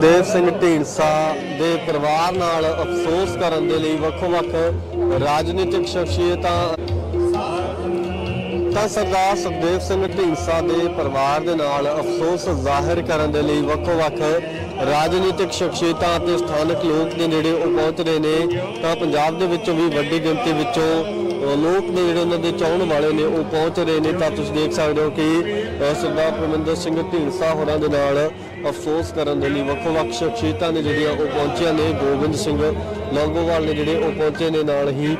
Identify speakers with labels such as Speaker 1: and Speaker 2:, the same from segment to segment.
Speaker 1: ਦੇਵ ਸਿੰਘ ਢੀਂਡਸਾ ਦੇ ਪਰਿਵਾਰ ਨਾਲ ਅਫਸੋਸ ਕਰਨ ਦੇ ਲਈ ਵੱਖ-ਵੱਖ ਰਾਜਨੀਤਿਕ ਸ਼ਖਸੀਅਤਾਂ ਤਾਂ ਸਰਦਾਰ ਸੁਖਦੇਵ ਸਿੰਘ ਢੀਂਡਸਾ ਦੇ ਪਰਿਵਾਰ ਦੇ ਨਾਲ ਅਫਸੋਸ ਜ਼ਾਹਿਰ ਕਰਨ ਦੇ ਲਈ ਵੱਖ-ਵੱਖ ਰਾਜਨੀਤਿਕ ਸ਼ਖਸੀਅਤਾਂ ਅਤੇ ਸਥਾਨਕ ਲੋਕ ਨੇ ਜਿਹੜੇ ਉਹ ਪਹੁੰਚ ਰਹੇ ਨੇ, ਤਾਂ ਪੰਜਾਬ ਦੇ ਵਿੱਚੋਂ ਵੀ ਵੱਡੀ ਗਿਣਤੀ ਵਿੱਚੋਂ ਲੋਕ ਨੇ ਜਿਹੜੇ ਉਹਨਾਂ ਦੇ ਚਾਹਣ ਵਾਲੇ ਨੇ, ਉਹ ਪਹੁੰਚ ਰਹੇ ਨੇ। ਤਾਂ ਤੁਸੀਂ ਦੇਖ ਸਕਦੇ ਹੋ ਕਿ ਸਰਦਾਰ ਪਰਮਿੰਦਰ ਸਿੰਘ ਢੀਂਡਸਾ ਹੋਰਾਂ ਦੇ ਨਾਲ ਅਫਸੋਸ ਕਰਨ ਦੇ ਲਈ ਵੱਖੋ ਵੱਖ ਸ਼ਖਸੀਅਤਾਂ ਨੇ ਜਿਹੜੀਆਂ ਉਹ ਪਹੁੰਚੀਆਂ ਨੇ। ਗੋਬਿੰਦ ਸਿੰਘ ਲੌਂਗੋਵਾਲ ਨੇ ਜਿਹੜੇ ਉਹ ਪਹੁੰਚੇ ਨੇ, ਨਾਲ ਹੀ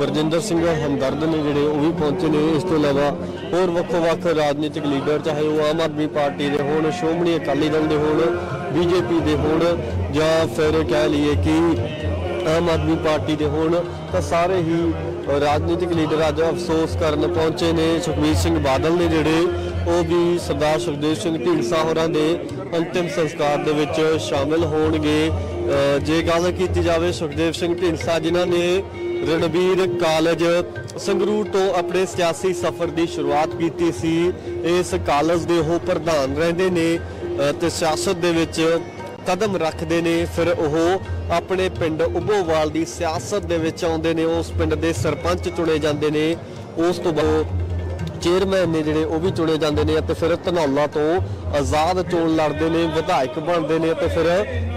Speaker 1: ਬਰਜਿੰਦਰ ਸਿੰਘ ਹਮਦਰਦ ਨੇ ਜਿਹੜੇ ਉਹ ਵੀ ਪਹੁੰਚੇ ਨੇ। ਇਸ ਤੋਂ ਇਲਾਵਾ ਹੋਰ ਵੱਖੋ ਵੱਖ ਰਾਜਨੀਤਿਕ ਲੀਡਰ, ਚਾਹੇ ਉਹ ਆਮ ਆਦਮੀ ਪਾਰਟੀ ਦੇ ਹੋਣ, ਸ਼੍ਰੋਮਣੀ ਅਕਾਲੀ ਦਲ ਦੇ ਹੋਣ ਬੀਜੇਪੀ ਦੇ ਹੋਣ ਜਾਂ ਫਿਰ ਕਹਿ ਲਈਏ ਕਿ ਆਮ ਆਦਮੀ ਪਾਰਟੀ ਦੇ ਹੋਣ, ਤਾਂ ਸਾਰੇ ਹੀ ਰਾਜਨੀਤਿਕ ਲੀਡਰ ਅੱਜ ਅਫਸੋਸ ਕਰਨ ਪਹੁੰਚੇ ਨੇ। ਸੁਖਬੀਰ ਸਿੰਘ ਬਾਦਲ ਨੇ ਜਿਹੜੇ, ਉਹ ਵੀ ਸਰਦਾਰ ਸੁਖਦੇਵ ਸਿੰਘ ਢੀਂਡਸਾ ਹੋਰਾਂ ਦੇ ਅੰਤਿਮ ਸੰਸਕਾਰ ਦੇ ਵਿੱਚ ਸ਼ਾਮਿਲ ਹੋਣਗੇ। ਜੇ ਗੱਲ ਕੀਤੀ ਜਾਵੇ ਸੁਖਦੇਵ ਸਿੰਘ ਢੀਂਡਸਾ ਜਿਨ੍ਹਾਂ ਨੇ ਰਣਬੀਰ ਕਾਲਜ ਸੰਗਰੂਰ ਤੋਂ ਆਪਣੇ ਸਿਆਸੀ ਸਫ਼ਰ ਦੀ ਸ਼ੁਰੂਆਤ ਕੀਤੀ ਸੀ, ਇਸ ਕਾਲਜ ਦੇ ਉਹ ਪ੍ਰਧਾਨ ਰਹਿੰਦੇ ਨੇ। ਤੇ ਸਿਆਸਤ ਦੇ ਵਿੱਚ ਕਦਮ ਰੱਖਦੇ ਨੇ, ਫਿਰ ਉਹ ਆਪਣੇ ਪਿੰਡ ਉਭੋਵਾਲ ਦੀ ਸਿਆਸਤ ਦੇ ਵਿੱਚ ਆਉਂਦੇ ਨੇ, ਉਸ ਪਿੰਡ ਦੇ ਸਰਪੰਚ ਚੁਣੇ ਜਾਂਦੇ ਨੇ। ਉਸ ਤੋਂ ਬਾਅਦ ਚੇਅਰਮੈਨ ਨੇ ਜਿਹੜੇ ਉਹ ਵੀ ਚੁਣੇ ਜਾਂਦੇ ਨੇ ਅਤੇ ਫਿਰ ਧਨੌਲਾ ਤੋਂ ਆਜ਼ਾਦ ਚੋਣ ਲੜਦੇ ਨੇ, ਵਿਧਾਇਕ ਬਣਦੇ ਨੇ ਅਤੇ ਫਿਰ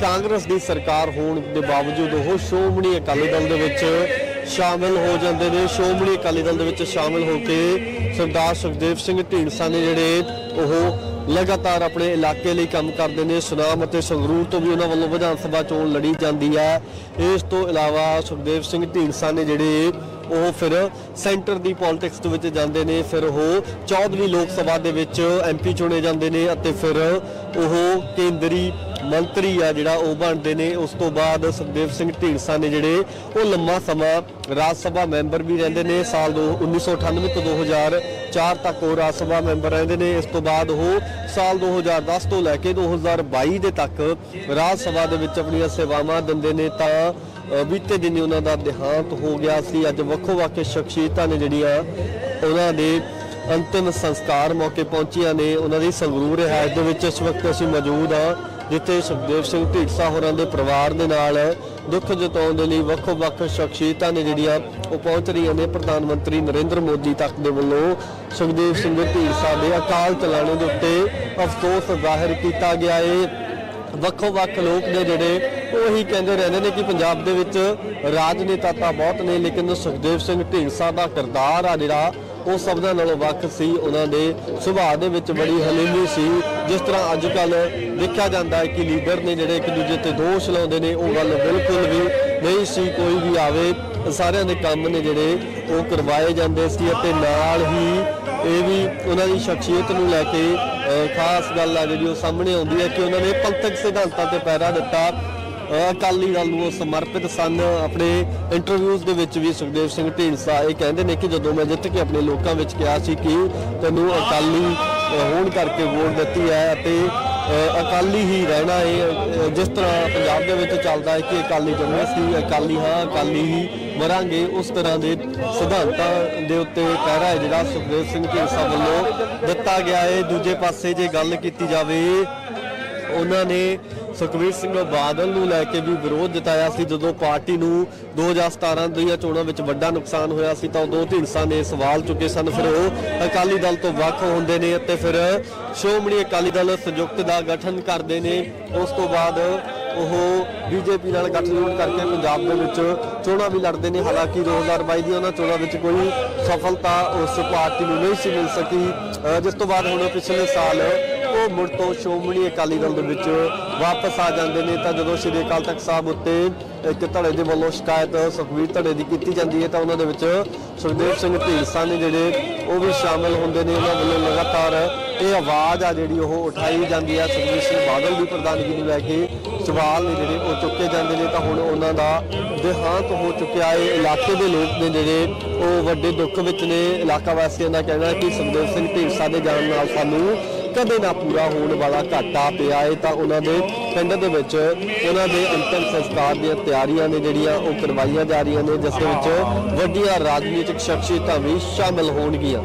Speaker 1: ਕਾਂਗਰਸ ਦੀ ਸਰਕਾਰ ਹੋਣ ਦੇ ਬਾਵਜੂਦ ਉਹ ਸ਼੍ਰੋਮਣੀ ਅਕਾਲੀ ਦਲ ਦੇ ਵਿੱਚ ਸ਼ਾਮਿਲ ਹੋ ਜਾਂਦੇ ਨੇ। ਸ਼੍ਰੋਮਣੀ ਅਕਾਲੀ ਦਲ ਦੇ ਵਿੱਚ ਸ਼ਾਮਿਲ ਹੋ ਕੇ ਸਰਦਾਰ ਸੁਖਦੇਵ ਸਿੰਘ ਢੀਂਡਸਾ ਨੇ ਜਿਹੜੇ ਉਹ ਲਗਾਤਾਰ ਆਪਣੇ ਇਲਾਕੇ ਲਈ ਕੰਮ ਕਰਦੇ ਨੇ। ਸੁਨਾਮ ਅਤੇ ਸੰਗਰੂਰ ਤੋਂ ਵੀ ਉਹਨਾਂ ਵੱਲੋਂ ਵਿਧਾਨ ਸਭਾ ਚੋਣ ਲੜੀ ਜਾਂਦੀ ਹੈ ਇਸ ਤੋਂ ਇਲਾਵਾ ਸੁਖਦੇਵ ਸਿੰਘ ਢੀਂਡਸਾ ਨੇ ਜਿਹੜੇ ਉਹ ਫਿਰ ਸੈਂਟਰ ਦੀ ਪੋਲਿਟਿਕਸ ਦੇ ਵਿੱਚ ਜਾਂਦੇ ਨੇ। ਫਿਰ ਉਹ 14ਵੀਂ ਲੋਕ ਸਭਾ ਦੇ ਵਿੱਚ ਐਮਪੀ ਚੁਣੇ ਜਾਂਦੇ ਨੇ ਅਤੇ ਫਿਰ ਉਹ ਕੇਂਦਰੀ ਮੰਤਰੀ ਆ ਜਿਹੜਾ ਉਹ ਬਣਦੇ ਨੇ। ਉਸ ਤੋਂ ਬਾਅਦ ਸੁਖਦੇਵ ਸਿੰਘ ਢੀਂਡਸਾ ਨੇ ਜਿਹੜੇ ਉਹ ਲੰਮਾ ਸਮਾਂ ਰਾਜ ਸਭਾ ਮੈਂਬਰ ਵੀ ਰਹਿੰਦੇ ਨੇ। ਸਾਲ ਦੋ 1998 ਤੋਂ 2004 ਤੱਕ ਉਹ ਰਾਜ ਸਭਾ ਮੈਂਬਰ ਰਹਿੰਦੇ ਨੇ। ਇਸ ਤੋਂ ਬਾਅਦ ਉਹ ਸਾਲ 2010 ਤੋਂ ਲੈ ਕੇ 2022 ਦੇ ਤੱਕ ਰਾਜ ਸਭਾ ਦੇ ਵਿੱਚ ਆਪਣੀਆਂ ਸੇਵਾਵਾਂ ਦਿੰਦੇ ਨੇ। ਤਾਂ ਅ, ਬੀਤੇ ਦਿਨੀ ਉਹਨਾਂ ਦਾ ਦੇਹਾਂਤ ਹੋ ਗਿਆ ਸੀ। ਅੱਜ ਵੱਖੋ ਵੱਖ ਸ਼ਖਸੀਅਤਾਂ ਨੇ ਜਿਹੜੀਆਂ ਉਹਨਾਂ ਦੇ ਅੰਤਿਮ ਸੰਸਕਾਰ ਮੌਕੇ ਪਹੁੰਚੀਆਂ ਨੇ। ਉਹਨਾਂ ਦੀ ਸੰਗਰੂਰ ਰਿਹਾਇਸ਼ ਦੇ ਵਿੱਚ ਇਸ ਵਕਤ ਅਸੀਂ ਮੌਜੂਦ ਹਾਂ। ਜਿੱਥੇ ਸੁਖਦੇਵ ਸਿੰਘ ਢੀਂਡਸਾ ਹੋਰਾਂ ਦੇ ਪਰਿਵਾਰ ਦੇ ਨਾਲ ਦੁੱਖ ਜਤਾਉਣ ਦੇ ਲਈ ਵੱਖੋ ਵੱਖ ਸ਼ਖਸੀਅਤਾਂ ਨੇ ਜਿਹੜੀਆਂ ਉਹ ਪਹੁੰਚ ਰਹੀਆਂ ਨੇ ਪ੍ਰਧਾਨ ਮੰਤਰੀ ਨਰਿੰਦਰ ਮੋਦੀ ਤੱਕ ਦੇ ਵੱਲੋਂ। ਸੁਖਦੇਵ ਸਿੰਘ ਢੀਂਡਸਾ ਦੇ ਅਕਾਲ ਚਲਾਣੇ ਦੇ ਉੱਤੇ ਅਫਸੋਸ ਜ਼ਾਹਿਰ ਕੀਤਾ ਗਿਆ ਹੈ ਵੱਖੋ ਵੱਖ ਲੋਕ ਨੇ ਜਿਹੜੇ ਉਹੀ ਕਹਿੰਦੇ ਰਹਿੰਦੇ ਨੇ ਕਿ ਪੰਜਾਬ ਦੇ ਵਿੱਚ ਰਾਜਨੇਤਾ ਤਾਂ ਬਹੁਤ ਨੇ, ਲੇਕਿਨ ਸੁਖਦੇਵ ਸਿੰਘ ਢੀਂਡਸਾ ਦਾ ਕਿਰਦਾਰ ਆ ਜਿਹੜਾ ਉਹ ਸਭਨਾਂ ਨਾਲੋਂ ਵੱਖ ਸੀ ਉਹਨਾਂ ਦੇ ਸੁਭਾਅ ਦੇ ਵਿੱਚ ਬੜੀ ਹਲੀਮੀ ਸੀ। ਜਿਸ ਤਰ੍ਹਾਂ ਅੱਜ ਕੱਲ ਦੇਖਿਆ ਜਾਂਦਾ ਹੈ ਕਿ ਲੀਡਰ ਨੇ ਜਿਹੜੇ ਇੱਕ ਦੂਜੇ ਤੇ ਦੋਸ਼ ਲਾਉਂਦੇ ਨੇ ਉਹ ਗੱਲ ਬਿਲਕੁਲ ਵੀ ਨਹੀਂ ਸੀ ਕੋਈ ਵੀ ਆਵੇ। ਸਾਰਿਆਂ ਦੇ ਕੰਮ ਨੇ ਜਿਹੜੇ ਉਹ ਕਰਵਾਏ ਜਾਂਦੇ ਸੀ ਅਤੇ ਨਾਲ ਹੀ ਇਹ ਵੀ ਉਹਨਾਂ ਦੀ ਸ਼ਖਸੀਅਤ ਨੂੰ ਲੈ ਕੇ ਅ, ਖਾਸ ਗੱਲ ਆ ਜਿਹੜੀ ਉਹ ਸਾਹਮਣੇ ਆਉਂਦੀ ਹੈ ਕਿ ਉਹਨਾਂ ਨੇ ਪੰਥਕ ਸਿਧਾਂਤਾਂ ਤੇ ਪਹਿਰਾ ਦਿੱਤਾ। ਅਕਾਲੀ ਦਲ ਨੂੰ ਉਹ ਸਮਰਪਿਤ ਸਨ। ਆਪਣੇ ਇੰਟਰਵਿਊਜ਼ ਦੇ ਵਿੱਚ ਵੀ ਸੁਖਦੇਵ ਸਿੰਘ ਢੀਂਡਸਾ ਇਹ ਕਹਿੰਦੇ ਨੇ ਕਿ ਜਦੋਂ ਮੈਂ ਜਿੱਤ ਕੇ ਆਪਣੇ ਲੋਕਾਂ ਵਿੱਚ ਕਿਹਾ ਸੀ ਕਿ ਤੈਨੂੰ ਅਕਾਲੀ ਹੋਣ ਕਰਕੇ ਵੋਟ ਦਿੱਤੀ ਹੈ ਅਤੇ ਅਕਾਲੀ ਹੀ ਰਹਿਣਾ ਹੈ। ਜਿਸ ਤਰ੍ਹਾਂ ਪੰਜਾਬ ਦੇ ਵਿੱਚ ਚੱਲਦਾ ਹੈ ਕਿ ਅਕਾਲੀ ਜੰਮੇ ਸੀ, ਅਕਾਲੀ ਹਾਂ, ਅਕਾਲੀ ਹੀ ਮਰਾਂਗੇ, ਉਸ ਤਰ੍ਹਾਂ ਦੇ ਸਿਧਾਂਤਾਂ ਦੇ ਉੱਤੇ ਪਹਿਰਾ ਹੈ ਜਿਹੜਾ ਸੁਖਦੇਵ ਸਿੰਘ ਢੀਂਡਸਾ ਵੱਲੋਂ ਦਿੱਤਾ ਗਿਆ ਹੈ। ਦੂਜੇ ਪਾਸੇ ਜੇ ਗੱਲ ਕੀਤੀ ਜਾਵੇ, ਉਹਨਾਂ ਨੇ ਸੁਖਬੀਰ ਸਿੰਘ ਬਾਦਲ ਨੂੰ ਲੈ ਕੇ ਵੀ ਵਿਰੋਧ ਜਤਾਇਆ ਸੀ। ਜਦੋਂ ਪਾਰਟੀ ਨੂੰ 2017 ਦੀਆਂ ਚੋਣਾਂ ਵਿੱਚ ਵੱਡਾ ਨੁਕਸਾਨ ਹੋਇਆ ਸੀ ਤਾਂ ਉਦੋਂ ਢੀਂਡਸਾ ਨੇ ਸਵਾਲ ਚੁੱਕੇ ਸਨ। ਫਿਰ ਉਹ ਅਕਾਲੀ ਦਲ ਤੋਂ ਵੱਖ ਹੁੰਦੇ ਨੇ ਅਤੇ ਫਿਰ ਸ਼੍ਰੋਮਣੀ ਅਕਾਲੀ ਦਲ ਸੰਯੁਕਤ ਦਾ ਗਠਨ ਕਰਦੇ ਨੇ। ਉਸ ਤੋਂ ਬਾਅਦ ਉਹ ਬੀਜੇਪੀ ਨਾਲ ਗੱਠਜੋੜ ਕਰਕੇ ਪੰਜਾਬ ਦੇ ਵਿੱਚ ਚੋਣਾਂ ਵੀ ਲੜਦੇ ਨੇ। ਹਾਲਾਂਕਿ 2022 ਦੀਆਂ ਉਹਨਾਂ ਚੋਣਾਂ ਵਿੱਚ ਕੋਈ ਸਫਲਤਾ ਉਸ ਪਾਰਟੀ ਨੂੰ ਨਹੀਂ ਸੀ ਮਿਲ ਸਕੀ। ਜਿਸ ਤੋਂ ਬਾਅਦ ਹੁਣ ਪਿਛਲੇ ਸਾਲ ਉਹ ਮੁੜ ਤੋਂ ਸ਼੍ਰੋਮਣੀ ਅਕਾਲੀ ਦਲ ਦੇ ਵਿੱਚ ਵਾਪਸ ਆ ਜਾਂਦੇ ਨੇ। ਤਾਂ ਜਦੋਂ ਸ਼੍ਰੀ ਅਕਾਲ ਤਖਤ ਸਾਹਿਬ ਉੱਤੇ ਇੱਕ ਧੜੇ ਦੇ ਵੱਲੋਂ ਸ਼ਿਕਾਇਤ ਸੁਖਵੀਰ ਧੜੇ ਦੀ ਕੀਤੀ ਜਾਂਦੀ ਹੈ, ਤਾਂ ਉਹਨਾਂ ਦੇ ਵਿੱਚ ਸੁਖਦੇਵ ਸਿੰਘ ਢੀਂਡਸਾ ਨੇ ਜਿਹੜੇ ਉਹ ਵੀ ਸ਼ਾਮਲ ਹੁੰਦੇ ਨੇ। ਉਹਨਾਂ ਵੱਲੋਂ ਲਗਾਤਾਰ ਇਹ ਆਵਾਜ਼ ਆ ਜਿਹੜੀ ਉਹ ਉਠਾਈ ਜਾਂਦੀ ਹੈ। ਸੁਖਬੀਰ ਸਿੰਘ ਬਾਦਲ ਦੀ ਪ੍ਰਧਾਨਗੀ ਨੂੰ ਲੈ ਕੇ ਸਵਾਲ ਨੇ ਜਿਹੜੇ ਉਹ ਚੁੱਕੇ ਜਾਂਦੇ ਨੇ। ਤਾਂ ਹੁਣ ਉਹਨਾਂ ਦਾ ਦੇਹਾਂਤ ਹੋ ਚੁੱਕਿਆ ਹੈ। ਇਲਾਕੇ ਦੇ ਲੋਕ ਨੇ ਜਿਹੜੇ ਉਹ ਵੱਡੇ ਦੁੱਖ ਵਿੱਚ ਨੇ। ਇਲਾਕਾ ਵਾਸੀਆਂ ਦਾ ਕਹਿਣਾ ਕਿ ਸੁਖਦੇਵ ਸਿੰਘ ਢੀਂਡਸਾ ਦੇ ਜਾਣ ਨਾਲ ਸਾਨੂੰ ਕਦੇ ਨਾ ਪੂਰਾ ਹੋਣ ਵਾਲਾ ਘਾਟਾ ਪਿਆ ਹੈ ਤਾਂ ਉਹਨਾਂ ਦੇ ਪਿੰਡ ਦੇ ਵਿੱਚ ਉਹਨਾਂ ਦੇ ਅੰਤਿਮ ਸੰਸਕਾਰ ਦੀਆਂ ਤਿਆਰੀਆਂ ਨੇ ਜਿਹੜੀਆਂ ਉਹ ਕਰਵਾਈਆਂ ਜਾ ਰਹੀਆਂ ਨੇ, ਜਿਸ ਵਿੱਚ ਵੱਡੀਆਂ ਰਾਜਨੀਤਿਕ ਸ਼ਖਸੀਅਤਾਂ ਵੀ ਸ਼ਾਮਲ ਹੋਣਗੀਆਂ।